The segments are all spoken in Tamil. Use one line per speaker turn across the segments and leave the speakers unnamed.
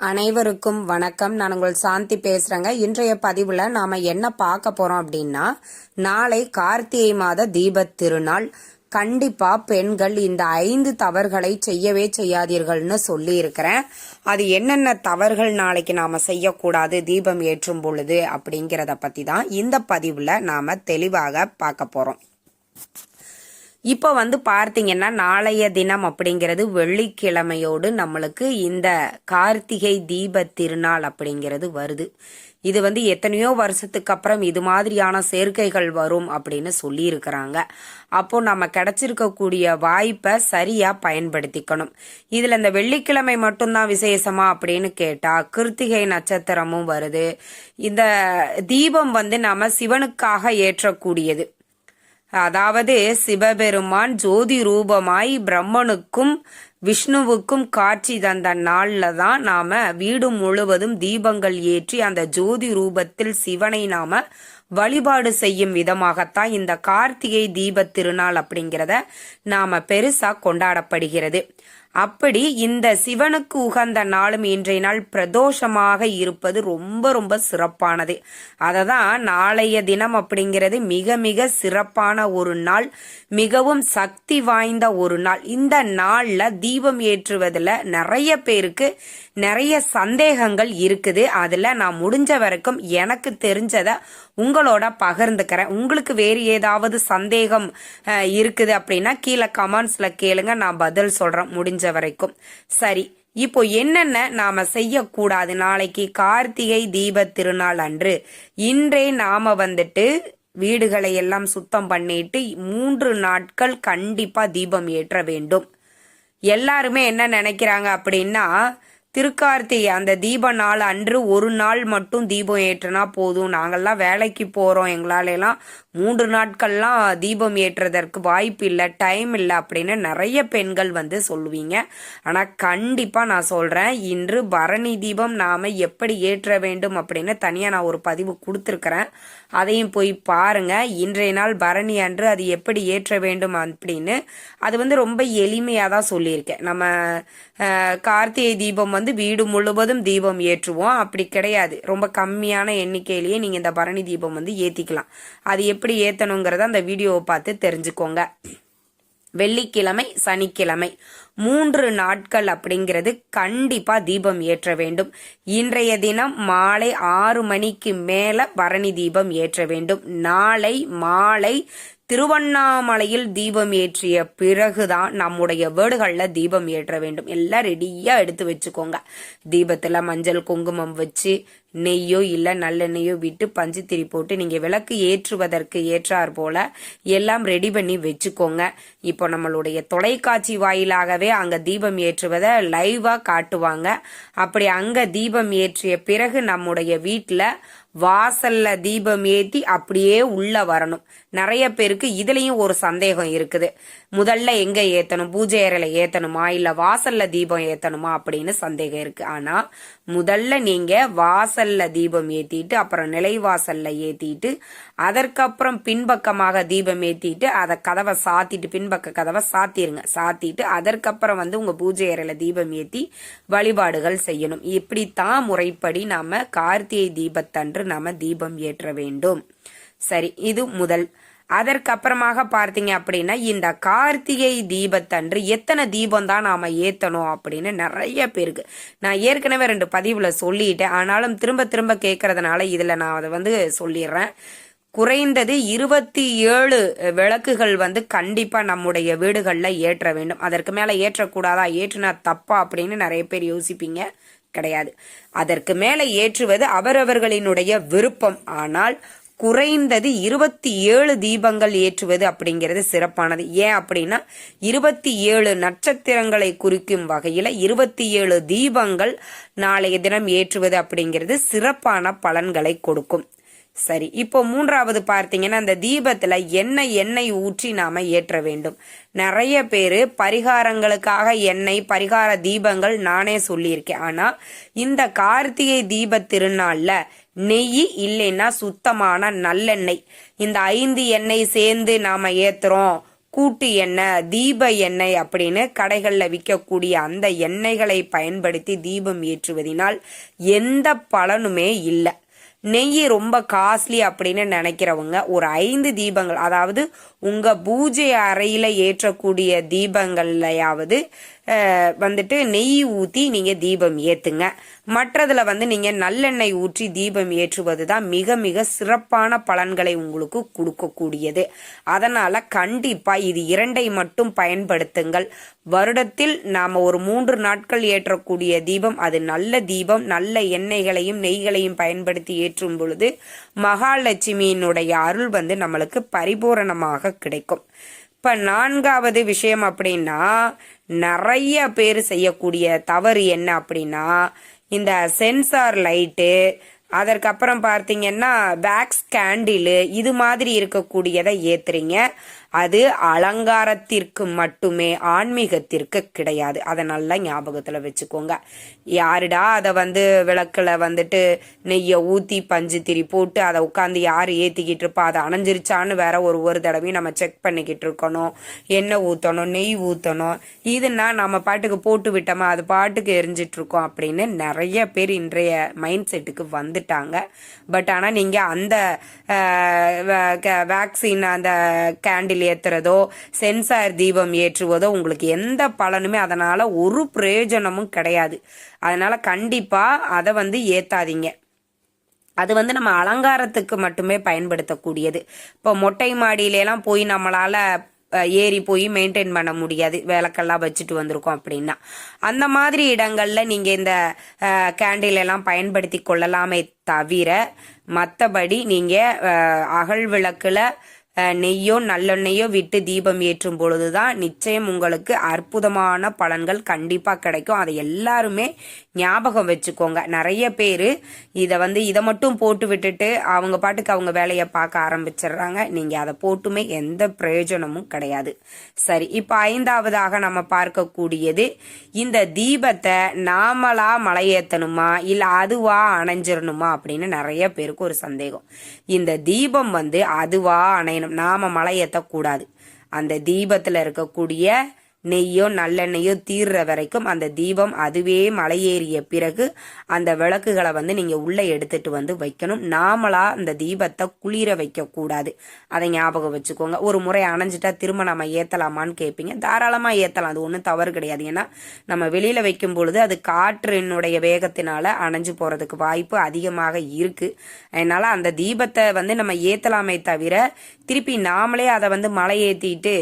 அனைவருக்கும் வணக்கம். நான் உங்கள் சாந்தி பேசுறேங்க. இன்றைய பதிவுல நாம என்ன பார்க்க போறோம் அப்படின்னா நாளை கார்த்திகை மாத தீபத் திருநாள். கண்டிப்பா பெண்கள் இந்த ஐந்து தவறுகளை செய்யவே செய்யாதீர்கள்னு சொல்லி இருக்கிறேன் அது என்னென்ன தவறுகள் நாளைக்கு நாம செய்யக்கூடாது தீபம் ஏற்றும் பொழுது அப்படிங்கிறத பத்தி தான் இந்த பதிவுல நாம தெளிவாக பார்க்க போறோம். இப்போ வந்து பார்த்தீங்கன்னா நாளைய தினம் அப்படிங்கிறது வெள்ளிக்கிழமையோடு நம்மளுக்கு இந்த கார்த்திகை தீப திருநாள் அப்படிங்கிறது வருது. இது வந்து எத்தனையோ வருஷத்துக்கு அப்புறம் இது மாதிரியான சேர்க்கைகள் வரும் அப்படின்னு சொல்லியிருக்கிறாங்க. அப்போ நம்ம கிடைச்சிருக்கக்கூடிய வாய்ப்பை சரியா பயன்படுத்திக்கணும். இதுல இந்த வெள்ளிக்கிழமை மட்டும்தான் விசேஷமா அப்படின்னு கேட்டா கிருத்திகை நட்சத்திரமும் வருது. இந்த தீபம் வந்து நாம சிவனுக்காக ஏற்றக்கூடியது. அதாவது சிவபெருமான் ஜோதி ரூபமாய் பிரம்மனுக்கும் விஷ்ணுவுக்கும் காட்சி தந்த நாள்ல தான் நாம வீடு முழுவதும் தீபங்கள் ஏற்றி அந்த ஜோதி ரூபத்தில் சிவனை நாம வழிபாடு செய்யும் விதமாகத்தான் இந்த கார்த்திகை தீப திருநாள் அப்படிங்கிறத நாம பெருசா கொண்டாடப்படுகிறது. அப்படி இந்த சிவனுக்கு உகந்த நாளும் இன்றைய நாள் பிரதோஷமாக இருப்பது ரொம்ப ரொம்ப சிறப்பானது. அதை தான் நாளைய தினம் அப்படிங்கிறது மிக மிக சிறப்பான ஒரு நாள் மிகவும் சக்தி வாய்ந்த ஒரு நாள். இந்த நாளில் தீபம் ஏற்றுவதில் நிறைய பேருக்கு நிறைய சந்தேகங்கள் இருக்குது. அதில் நான் முடிஞ்ச வரைக்கும் எனக்கு தெரிஞ்சதை உங்களோட பகிர்ந்துக்கிறேன். உங்களுக்கு வேறு ஏதாவது சந்தேகம் இருக்குது அப்படின்னா கீழே கமெண்ட்ஸில் கேளுங்க. நான் பதில் சொல்கிறேன் முடிஞ்ச வரைக்கும் சரி இப்போ என்னென்ன நாம செய்யக்கூடாது? நாளைக்கு கார்த்திகை தீப திருநாள் அன்று. இன்றே நாம வந்துட்டு வீடுகளை எல்லாம் சுத்தம் பண்ணிட்டு மூன்று நாட்கள் கண்டிப்பா தீபம் ஏற்ற வேண்டும். எல்லாருமே என்ன நினைக்கிறாங்க அப்படின்னா திருக்கார்த்திகை அந்த தீப நாள் அன்று ஒரு நாள் மட்டும் தீபம் ஏற்றினா போதும். நாங்கள்லாம் வேலைக்கு போகிறோம் எங்களாலெல்லாம் மூன்று நாட்கள்லாம் தீபம் ஏற்றுறதற்கு வாய்ப்பு இல்லை டைம் இல்லை அப்படின்னு நிறைய பெண்கள் வந்து சொல்லுவீங்க. ஆனால் கண்டிப்பாக நான் சொல்கிறேன் இன்று பரணி தீபம் நாம் எப்படி ஏற்ற வேண்டும் அப்படின்னு தனியாக நான் ஒரு பதிவு கொடுத்துருக்குறேன். அதையும் போய் பாருங்கள் இன்றைய நாள் பரணி அன்று அது எப்படி ஏற்ற வேண்டும் அப்படின்னு. அது வந்து ரொம்ப எளிமையாக தான் சொல்லியிருக்கேன். நம்ம கார்த்திகை தீபம் வந்து வீடு முழுவதும் தீபம் ஏற்றுவோம். அப்படி கிடையாது. ரொம்ப கம்மியான எண்ணிக்கையிலேயே நீங்கள் இந்த பரணி தீபம் வந்து ஏற்றிக்கலாம் அது எப்படி ஏற்றணுங்கிறத அந்த வீடியோவை பார்த்து தெரிஞ்சுக்கோங்க. வெள்ளிக்கிழமை சனிக்கிழமை. மூன்று நாட்கள் அப்படிங்கிறது கண்டிப்பாக தீபம் ஏற்ற வேண்டும். இன்றைய தினம் மாலை ஆறு மணிக்கு மேலே பரணி தீபம் ஏற்ற வேண்டும். நாளை மாலை திருவண்ணாமலையில் தீபம் ஏற்றிய பிறகுதான் நம்முடைய வீடுகளில் தீபம் ஏற்ற வேண்டும். எல்லாம் ரெடியாக எடுத்து வச்சுக்கோங்க. தீபத்தில் மஞ்சள் குங்குமம் வச்சு நெய்யோ இல்லை நல்லெண்ணெயோ விட்டு பஞ்சு போட்டு நீங்கள் விளக்கு ஏற்றுவதற்கு ஏற்றார் போல எல்லாம் ரெடி பண்ணி வச்சுக்கோங்க. இப்போ நம்மளுடைய தொலைக்காட்சி வாயிலாகவே அங்கே தீபம் ஏற்றுவதை லைவாக காட்டுவாங்க. அப்படி அங்கே தீபம் ஏற்றிய பிறகு நம்முடைய வீட்டில் வாசல்ல தீபம் ஏத்தி அப்படியே உள்ள வரணும். நிறைய பேருக்கு இதுலயும் ஒரு சந்தேகம் இருக்குது. முதல்ல எங்க ஏத்தணும்? பூஜை அறையில ஏத்தணுமா? இல்ல வாசல்ல தீபம் ஏத்தணுமா? அப்படின்னு சந்தேகம் இருக்கு. ஆனா முதல்ல நீங்க வாசல்ல தீபம் ஏத்திட்டு அப்புறம் நிலைவாசல்ல ஏத்திட்டு அதற்கப்புறம் பின்பக்கமாக தீபம் ஏத்திட்டு அதை கதவை சாத்திட்டு பின்பக்க கதவை சாத்திருங்க. சாத்திட்டு அதற்கப்புறம் வந்து உங்க பூஜை அறையில தீபம் ஏத்தி வழிபாடுகள் செய்யணும். இப்படித்தான் முறைப்படி நாம கார்த்திகை தீபத்தன்று நாம தீபம் ஏற்ற வேண்டும். சரி இது முதல். அதற்கப்புறமாக பார்த்தீங்க அப்படின்னா இந்த கார்த்திகை தீபத்தன்று எத்தனை தீபம் தான் நாம ஏத்தணும் அப்படின்னு நிறைய பேருக்கு. நான் ஏற்கனவே ரெண்டு பதிவுல சொல்லிட்டேன். ஆனாலும் திரும்ப திரும்ப கேட்கறதுனால இதுல நான் அதை வந்து சொல்லிடுறேன். குறைந்தது இருபத்தி ஏழு விளக்குகள் வந்து கண்டிப்பா நம்முடைய வீடுகளில் ஏற்ற வேண்டும். அதற்கு மேலே ஏற்றக்கூடாதா? ஏற்றுனா தப்பா? அப்படின்னு நிறைய பேர் யோசிப்பீங்க. கிடையாது. அதற்கு மேலே ஏற்றுவது அவரவர்களினுடைய விருப்பம். ஆனால் குறைந்தது இருபத்தி ஏழு தீபங்கள் ஏற்றுவது அப்படிங்கிறது சிறப்பானது. ஏன் அப்படின்னா இருபத்தி ஏழு நட்சத்திரங்களை குறிக்கும் வகையில இருபத்தி ஏழு தீபங்கள் நாளைய தினம் ஏற்றுவது அப்படிங்கிறது சிறப்பான பலன்களை கொடுக்கும். சரி இப்போ மூன்றாவது பார்த்தீங்கன்னா அந்த தீபத்துல எண்ணெய் எண்ணெய் ஊற்றி நாம ஏற்ற வேண்டும். நிறைய பேர் பரிகாரங்களுக்காக எண்ணெய் பரிகார தீபங்கள் நானே சொல்லியிருக்கேன். ஆனா இந்த கார்த்திகை தீப திருநாள்ல நெய் இல்லைன்னா சுத்தமான நல்லெண்ணெய். இந்த ஐந்து எண்ணெய் சேர்ந்து நாம ஏத்துறோம். கூட்டு எண்ணெய் தீப எண்ணெய் அப்படின்னு கடைகளில் விற்கக்கூடிய அந்த எண்ணெய்களை பயன்படுத்தி தீபம் ஏற்றுவதினால் எந்த பலனுமே இல்லை. நெய் ரொம்ப காஸ்ட்லி அப்படின்னு நினைக்கிறவங்க ஒரு ஐந்து தீபங்கள் அதாவது உங்க பூஜை அறையில ஏற்றக்கூடிய தீபங்கள்லையாவது வந்துட்டு நெய் ஊற்றி நீங்கள் தீபம் ஏற்றுங்க மற்றதில் வந்து நீங்கள் நல்லெண்ணெய் ஊற்றி தீபம் ஏற்றுவது தான் மிக மிக சிறப்பான பலன்களை உங்களுக்கு கொடுக்கக்கூடியது. அதனால் கண்டிப்பாக இது இரண்டை மட்டும் பயன்படுத்துங்கள். வருடத்தில் நாம் ஒரு மூன்று நாட்கள் ஏற்றக்கூடிய தீபம் அது நல்ல தீபம் நல்ல எண்ணெய்களையும் நெய்களையும் பயன்படுத்தி ஏற்றும் பொழுது மகாலட்சுமியினுடைய அருள் வந்து நம்மளுக்கு பரிபூரணமாக கிடைக்கும். இப்போ நான்காவது விஷயம் அப்படின்னா நிறைய பேர் செய்யக்கூடிய தவறு என்ன அப்படின்னா இந்த சென்சார் லைட்டு அதற்கப்புறம் பார்த்தீங்கன்னா வேக்ஸ் கேண்டிலு இது மாதிரி இருக்கக்கூடியதை ஏத்துறீங்க. அது அலங்காரத்திற்கு மட்டுமே ஆன்மீகத்திற்கு கிடையாது. அதை நல்லா ஞாபகத்தில் வச்சுக்கோங்க. யாருடா அதை வந்து விளக்கில் வந்துட்டு நெய்யை ஊற்றி பஞ்சு திரி போட்டு அதை உட்காந்து யார் ஏற்றிக்கிட்டு இருப்பா அதை அணைஞ்சிருச்சான்னு வேற ஒரு ஒரு தடவையும் நம்ம செக் பண்ணிக்கிட்டு இருக்கணும். எண்ணெய் ஊற்றணும் நெய் ஊற்றணும் இதுனா நம்ம பாட்டுக்கு போட்டு விட்டோமா அது பாட்டுக்கு எரிஞ்சிட்டு இருக்கோம் அப்படின்னு நிறைய பேர் இன்றைய மைண்ட் செட்டுக்கு வந்துட்டாங்க. பட் ஆனால் நீங்கள் அந்த வேக்சின் அந்த கேண்டில் ஏற்றுறதோ சென்சார் தீபம் ஏற்றுவதோ உங்களுக்கு எந்த பலனுமே அதனால் ஒரு பிரயோஜனமும் கிடையாது. அதனால் கண்டிப்பாக அதை வந்து ஏற்றாதீங்க அது வந்து நம்ம அலங்காரத்துக்கு மட்டுமே பயன்படுத்தக்கூடியது. இப்போ மொட்டை மாடியிலலாம் போய் நம்மளால் ஏறி போய் மெயின்டைன் பண்ண முடியாது. விளக்கெல்லாம் வச்சுட்டு வந்திருக்கோம் அப்படின்னா. அந்த மாதிரி இடங்கள்ல நீங்க இந்த கேண்டில் எல்லாம் பயன்படுத்தி கொள்ளலாமே தவிர மற்றபடி நீங்க அகல் விளக்குல நெய்யோ நல்லெண்ணெய்யோ விட்டு தீபம் ஏற்றும் பொழுதுதான் நிச்சயம் உங்களுக்கு அற்புதமான பலன்கள் கண்டிப்பாக கிடைக்கும். அதை எல்லாருமே ஞாபகம் வச்சுக்கோங்க. நிறைய பேர் இதை வந்து இதை மட்டும் போட்டு விட்டுட்டு அவங்க பாட்டுக்கு அவங்க வேலையை பார்க்க ஆரம்பிச்சிடுறாங்க. நீங்கள் அதை போட்டுமே எந்த பிரயோஜனமும் கிடையாது. சரி இப்போ ஐந்தாவதாக நம்ம பார்க்கக்கூடியது இந்த தீபத்தை நாமளா மலையேற்றணுமா இல்லை அதுவா அணைஞ்சிடணுமா? அப்படின்னு நிறைய பேருக்கு ஒரு சந்தேகம். இந்த தீபம் வந்து அதுவா அணையணும். நாம மலையேற்றக்கூடாது அந்த தீபத்தில் இருக்கக்கூடிய நெய்யோ நல்லெண்ணெய்யோ தீர்ற வரைக்கும் அந்த தீபம் அதுவே மலையேறிய பிறகு அந்த விளக்குகளை வந்து நீங்கள் உள்ளே எடுத்துட்டு வந்து வைக்கணும். நாமளாக அந்த தீபத்தை குளிர வைக்கக்கூடாது அதை ஞாபகம் வச்சுக்கோங்க. ஒரு முறை அணைஞ்சிட்டா திரும்ப நம்ம ஏற்றலாமான்னு கேட்பீங்க தாராளமாக ஏற்றலாம் அது ஒன்றும் தவறு கிடையாது. ஏன்னா நம்ம வெளியில் வைக்கும் பொழுது அது காற்றினுடைய வேகத்தினால அணைஞ்சு போகிறதுக்கு வாய்ப்பு அதிகமாக இருக்குது அதனால் அந்த தீபத்தை வந்து நம்ம ஏற்றலாமே தவிர திருப்பி நாமளே அதை வந்து மலை ஏற்றிட்டு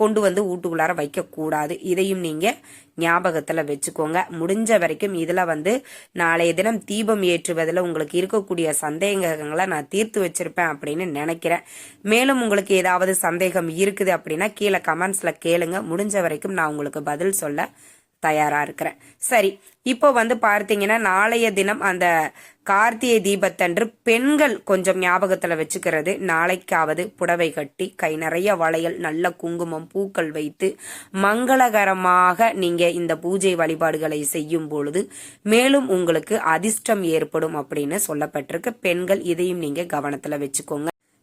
கொண்டு வந்து வீட்டுக்குள்ளார வைக்கக்கூடாது. இதையும் நீங்கள் ஞாபகத்தில் வச்சுக்கோங்க. முடிஞ்ச வரைக்கும் இதில் வந்து நாளைய தினம் தீபம் ஏற்றுவதில் உங்களுக்கு இருக்கக்கூடிய சந்தேகங்களை நான் தீர்த்து வச்சிருப்பேன் அப்படின்னு நினைக்கிறேன். மேலும் உங்களுக்கு ஏதாவது சந்தேகம் இருக்குது அப்படின்னா கீழே கமெண்ட்ஸில் கேளுங்க. முடிஞ்ச வரைக்கும் நான் உங்களுக்கு பதில் சொல்ல தயாராக இருக்கிறேன். சரி இப்போ வந்து பார்த்தீங்கன்னா நாளைய தினம் அந்த கார்த்திகை தீபத்தன்று பெண்கள் கொஞ்சம் ஞாபகத்தில் வச்சுக்கிறது. நாளைக்காவது புடவை கட்டி கை நிறைய வளையல் நல்ல குங்குமம் பூக்கள் வைத்து மங்களகரமாக நீங்க இந்த பூஜை வழிபாடுகளை செய்யும் பொழுது மேலும் உங்களுக்கு அதிர்ஷ்டம் ஏற்படும் அப்படின்னு சொல்லப்பட்டிருக்கு. பெண்கள் இதையும் நீங்க கவனத்தில் வச்சுக்கோங்க.